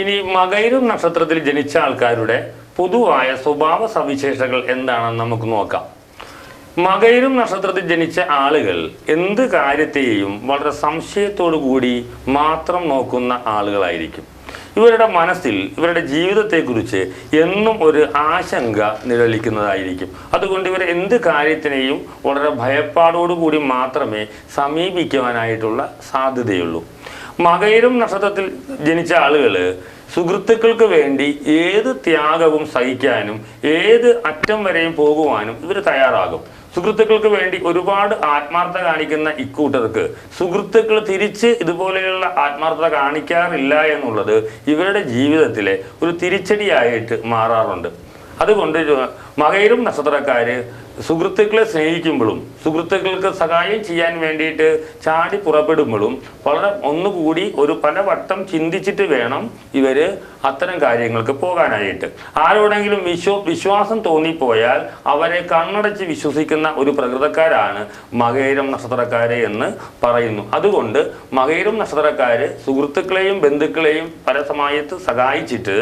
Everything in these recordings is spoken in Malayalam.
മകയിരും നക്ഷത്രത്തിൽ ജനിച്ച ആൾക്കാരുടെ പൊതുവായ സ്വഭാവ സവിശേഷതകൾ എന്താണെന്ന് നമുക്ക് നോക്കാം. മകയിരും നക്ഷത്രത്തിൽ ജനിച്ച ആളുകൾ എന്ത് കാര്യത്തെയും വളരെ സംശയത്തോടു കൂടി മാത്രം നോക്കുന്ന ആളുകളായിരിക്കും. ഇവരുടെ മനസ്സിൽ ഇവരുടെ ജീവിതത്തെക്കുറിച്ച് എന്നും ഒരു ആശങ്ക നിഴലിക്കുന്നതായിരിക്കും. അതുകൊണ്ട് ഇവർ എന്ത് കാര്യത്തിനെയും വളരെ ഭയപ്പാടോടുകൂടി മാത്രമേ സമീപിക്കുവാനായിട്ടുള്ള സാധ്യതയുള്ളൂ. മകയിരും നക്ഷത്രത്തിൽ ജനിച്ച ആളുകൾ സുഹൃത്തുക്കൾക്ക് വേണ്ടി ഏത് ത്യാഗവും സഹിക്കാനും ഏത് അറ്റം വരെയും പോകുവാനും ഇവർ തയ്യാറാകും. സുഹൃത്തുക്കൾക്ക് വേണ്ടി ഒരുപാട് ആത്മാർത്ഥ കാണിക്കുന്ന ഇക്കൂട്ടർക്ക് സുഹൃത്തുക്കൾ തിരിച്ച് ഇതുപോലെയുള്ള ആത്മാർത്ഥത കാണിക്കാറില്ല എന്നുള്ളത് ഇവരുടെ ജീവിതത്തിലെ ഒരു തിരിച്ചടിയായിട്ട് മാറാറുണ്ട്. അതുകൊണ്ട് മകയിലും നക്ഷത്രക്കാര് സുഹൃത്തുക്കളെ സ്നേഹിക്കുമ്പോഴും സുഹൃത്തുക്കൾക്ക് സഹായം ചെയ്യാൻ വേണ്ടിയിട്ട് ചാടി പുറപ്പെടുമ്പോഴും വളരെ ഒന്നുകൂടി ഒരു പല വട്ടം ചിന്തിച്ചിട്ട് വേണം ഇവർ അത്തരം കാര്യങ്ങൾക്ക് പോകാനായിട്ട്. ആരോടെങ്കിലും വിശ്വ വിശ്വാസം തോന്നിപ്പോയാൽ അവരെ കണ്ണടച്ച് വിശ്വസിക്കുന്ന ഒരു പ്രകൃതക്കാരാണ് മകേരം നക്ഷത്രക്കാര് എന്ന് പറയുന്നു. അതുകൊണ്ട് മകേരം നക്ഷത്രക്കാര് സുഹൃത്തുക്കളെയും ബന്ധുക്കളെയും പല സമയത്ത് സഹായിച്ചിട്ട്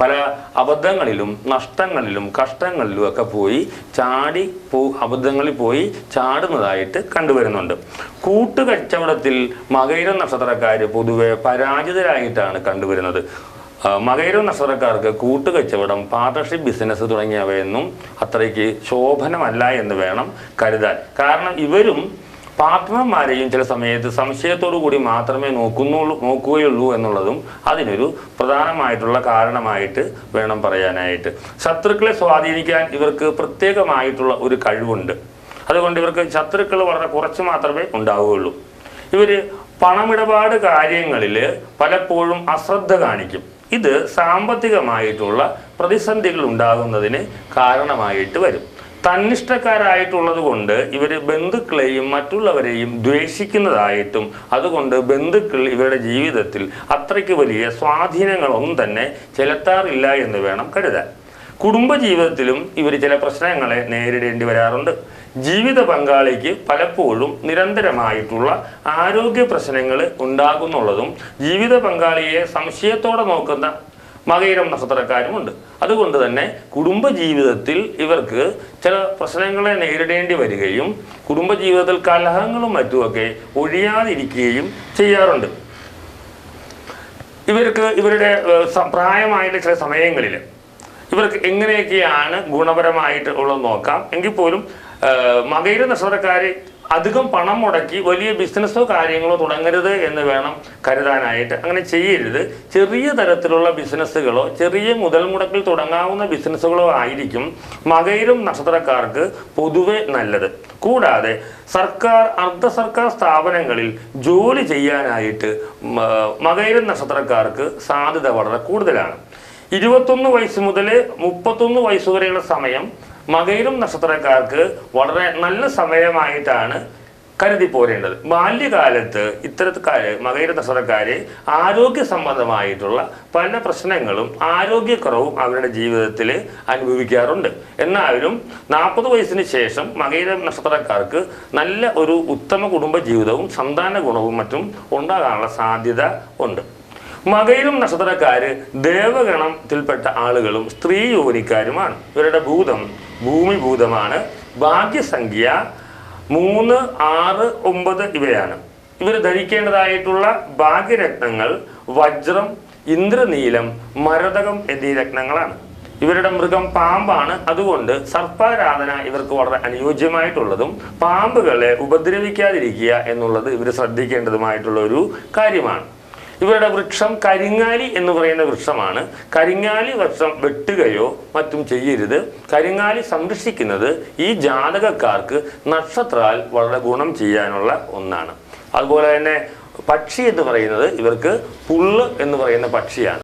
പല അബദ്ധങ്ങളിലും നഷ്ടങ്ങളിലും കഷ്ടങ്ങളിലും ഒക്കെ പോയി ചാടി പോ അബദ്ധങ്ങളിൽ പോയി ചാടുന്നതായിട്ട് കണ്ടുവരുന്നുണ്ട്. കൂട്ടുകച്ചവടത്തിൽ മകയിരം നക്ഷത്രക്കാർ പൊതുവെ പരാജിതരായിട്ടാണ് കണ്ടുവരുന്നത്. ആ, മകയിരം നക്ഷത്രക്കാർക്ക് കൂട്ടുകച്ചവടം പാർട്ണർഷിപ്പ് ബിസിനസ് തുടങ്ങിയവയൊന്നും അത്രയ്ക്ക് ശോഭനമല്ല എന്ന് വേണം കരുതാൻ. കാരണം ഇവരും പാർട്ട്ണർമാരെയും ചില സമയത്ത് സംശയത്തോടു കൂടി മാത്രമേ നോക്കുന്നുള്ളൂ നോക്കുകയുള്ളൂ എന്നുള്ളതും അതിനൊരു പ്രധാനമായിട്ടുള്ള കാരണമായിട്ട് വേണം പറയാനായിട്ട്. ശത്രുക്കളെ സ്വാധീനിക്കാൻ ഇവർക്ക് പ്രത്യേകമായിട്ടുള്ള ഒരു കഴിവുണ്ട്. അതുകൊണ്ട് ഇവർക്ക് ശത്രുക്കൾ വളരെ കുറച്ച് മാത്രമേ ഉണ്ടാവുകയുള്ളൂ. ഇവർ പണമിടപാട് കാര്യങ്ങളിൽ പലപ്പോഴും അശ്രദ്ധ കാണിക്കും. ഇത് സാമ്പത്തികമായിട്ടുള്ള പ്രതിസന്ധികൾ ഉണ്ടാകുന്നതിന് കാരണമായിട്ട് വരും. തന്നിഷ്ടക്കാരായിട്ടുള്ളത് കൊണ്ട് ഇവർ ബന്ധുക്കളെയും മറ്റുള്ളവരെയും ദ്വേഷിക്കുന്നതായിട്ടും അതുകൊണ്ട് ബന്ധുക്കൾ ഇവരുടെ ജീവിതത്തിൽ അത്രയ്ക്ക് വലിയ സ്വാധീനങ്ങളൊന്നും തന്നെ ചെലുത്താറില്ല എന്ന് വേണം കരുതാൻ. കുടുംബജീവിതത്തിലും ഇവർ ചില പ്രശ്നങ്ങളെ നേരിടേണ്ടി വരാറുണ്ട്. ജീവിത പങ്കാളിക്ക് പലപ്പോഴും നിരന്തരമായിട്ടുള്ള ആരോഗ്യ പ്രശ്നങ്ങൾ ഉണ്ടാകുന്നുള്ളതും ജീവിത പങ്കാളിയെ സംശയത്തോടെ നോക്കുന്ന മകയിരം നക്ഷത്രക്കാരുമുണ്ട്. അതുകൊണ്ട് തന്നെ കുടുംബജീവിതത്തിൽ ഇവർക്ക് ചില പ്രശ്നങ്ങളെ നേരിടേണ്ടി വരികയും കുടുംബജീവിതത്തിൽ കലഹങ്ങളും മറ്റുമൊക്കെ ഒഴിയാതിരിക്കുകയും ചെയ്യാറുണ്ട്. ഇവർക്ക് ഇവരുടെ പ്രായമായിട്ട് ചില സമയങ്ങളിൽ ഇവർക്ക് എങ്ങനെയൊക്കെയാണ് ഗുണപരമായിട്ട് ഉള്ളത് നോക്കാം. എങ്കിൽ പോലും മകയിലെ മകയിര നക്ഷത്രക്കാർ അധികം പണം മുടക്കി വലിയ ബിസിനസ്സോ കാര്യങ്ങളോ തുടങ്ങരുത് എന്ന് വേണം കരുതാനായിട്ട്. അങ്ങനെ ചെയ്യരുത്. ചെറിയ തരത്തിലുള്ള ബിസിനസ്സുകളോ ചെറിയ മുതൽ മുടക്കിൽ തുടങ്ങാവുന്ന ബിസിനസ്സുകളോ ആയിരിക്കും മകയിലും നക്ഷത്രക്കാർക്ക് പൊതുവെ നല്ലത്. കൂടാതെ സർക്കാർ അർദ്ധ സർക്കാർ സ്ഥാപനങ്ങളിൽ ജോലി ചെയ്യാനായിട്ട് മകയിലും നക്ഷത്രക്കാർക്ക് സാധ്യത വളരെ കൂടുതലാണ്. ഇരുപത്തൊന്ന് വയസ്സ് മുതൽ മുപ്പത്തൊന്ന് വയസ്സ് വരെയുള്ള സമയം മകയിലും നക്ഷത്രക്കാർക്ക് വളരെ നല്ല സമയമായിട്ടാണ് കരുതി പോരേണ്ടത് ബാല്യകാലത്ത് ഇത്തരക്കാര് മകയിര നക്ഷത്രക്കാർ ആരോഗ്യ സംബന്ധമായിട്ടുള്ള പല പ്രശ്നങ്ങളും ആരോഗ്യക്കുറവും അവരുടെ ജീവിതത്തിൽ അനുഭവിക്കാറുണ്ട്. എന്നാലും നാൽപ്പത് വയസ്സിന് ശേഷം മകയിര നക്ഷത്രക്കാർക്ക് നല്ല ഒരു ഉത്തമ കുടുംബ ജീവിതവും സന്താന ഗുണവും മറ്റും ഉണ്ടാകാനുള്ള സാധ്യത ഉണ്ട്. മകയിലും നക്ഷത്രക്കാര് ദേവഗണത്തിൽപ്പെട്ട ആളുകളും സ്ത്രീ യോനിക്കാരുമാണ് ഇവരുടെ ഭൂതം ഭൂമി ഭൂതമാണ്. ഭാഗ്യസംഖ്യ മൂന്ന് ആറ് ഒമ്പത് ഇവയാണ്. ഇവർ ധരിക്കേണ്ടതായിട്ടുള്ള ഭാഗ്യരത്നങ്ങൾ വജ്രം ഇന്ദ്രനീലം മരതകം എന്നീ രത്നങ്ങളാണ്. ഇവരുടെ മൃഗം പാമ്പാണ്. അതുകൊണ്ട് സർപ്പാരാധന ഇവർക്ക് വളരെ അനുയോജ്യമായിട്ടുള്ളതും പാമ്പുകളെ ഉപദ്രവിക്കാതിരിക്കുക എന്നുള്ളത് ഇവർ ശ്രദ്ധിക്കേണ്ടതുമായിട്ടുള്ള ഒരു കാര്യമാണ്. ഇവരുടെ വൃക്ഷം കരിങ്ങാലി എന്ന് പറയുന്ന വൃക്ഷമാണ്. കരിങ്ങാലി വൃക്ഷം വെട്ടുകയോ മറ്റും ചെയ്യരുത്. കരിങ്ങാലി സംരക്ഷിക്കുന്നത് ഈ ജാതകക്കാർക്ക് നക്ഷത്രാൽ വളരെ ഗുണം ചെയ്യാനുള്ള ഒന്നാണ്. അതുപോലെ തന്നെ പക്ഷി എന്ന് പറയുന്നത് ഇവർക്ക് പുള്ള് എന്ന് പറയുന്ന പക്ഷിയാണ്.